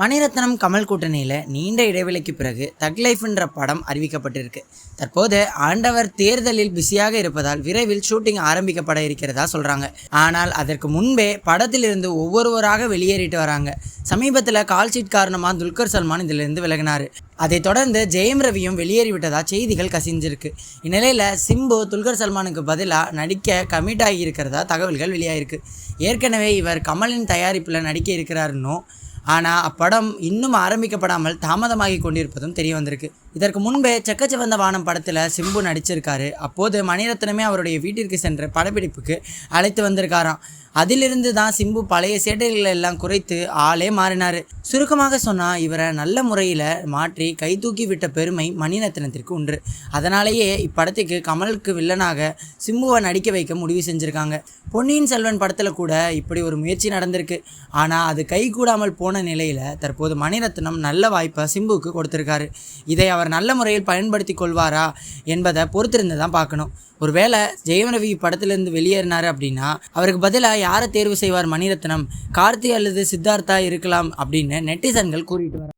மணிரத்னம் கமல் கூட்டணியில் நீண்ட இடைவெளிக்கு பிறகு தக் லைஃப்ன்ற படம் அறிவிக்கப்பட்டிருக்கு. தற்போது ஆண்டவர் தேர்தலில் பிஸியாக இருப்பதால் விரைவில் ஷூட்டிங் ஆரம்பிக்கப்பட இருக்கிறதா சொல்கிறாங்க ஆனால் அதற்கு முன்பே படத்திலிருந்து ஒவ்வொருவராக வெளியேறிட்டு வராங்க. சமீபத்தில் கால்ஷீட் காரணமாக துல்கர் சல்மான் இதிலிருந்து விலகினார். அதைத் தொடர்ந்து ஜெயம் ரவியும் வெளியேறிவிட்டதா செய்திகள் கசிஞ்சிருக்கு. இந்நிலையில் சிம்பு துல்கர் சல்மானுக்கு பதிலாக நடிக்க கமிட் ஆகியிருக்கிறதா தகவல்கள் வெளியாகிருக்கு ஏற்கனவே இவர் கமலின் தயாரிப்பில் நடிக்க இருக்கிறாருன்னும் ஆனால் அப்படம் இன்னும் ஆரம்பிக்கப்படாமல் தாமதமாகி கொண்டிருப்பதும் தெரிய வந்திருக்கு. இதற்கு முன்பே செக்கச்சிவந்த வானம் படத்தில் சிம்பு நடிச்சிருக்காரு. அப்போது மணிரத்னமே அவருடைய வீட்டிற்கு சென்று படப்பிடிப்புக்கு அழைத்து வந்திருக்காராம். அதிலிருந்து தான் சிம்பு பழைய சேட்டைகளை எல்லாம் குறைத்து ஆளே மாறினார். சுருக்கமாக சொன்னால் இவரை நல்ல முறையில் மாற்றி கை தூக்கி விட்ட பெருமை மணிரத்னத்திற்கு உண்டு. அதனாலேயே இப்படத்துக்கு கமலுக்கு வில்லனாக சிம்புவை நடிக்க வைக்க முடிவு செஞ்சுருக்காங்க. பொன்னியின் செல்வன் படத்தில் கூட இப்படி ஒரு முயற்சி நடந்திருக்கு. ஆனால் அது கை கூடாமல் போன நிலையில் தற்போது மணிரத்னம் நல்ல வாய்ப்பை சிம்புவுக்கு கொடுத்துருக்காரு. இதை அவர் நல்ல முறையில் பயன்படுத்தி கொள்வாரா என்பதை பொறுத்திருந்து தான் பார்க்கணும். ஒருவேளை ஜெயமரவி படத்திலிருந்து வெளியேறினார் அப்படின்னா அவருக்கு பதிலாக யாரை தேர்வு செய்வார் மணிரத்னம் கார்த்தி அல்லது சித்தார்த்தா இருக்கலாம் அப்படின்னு நெட்டிசன்கள் கூறிட்டு வர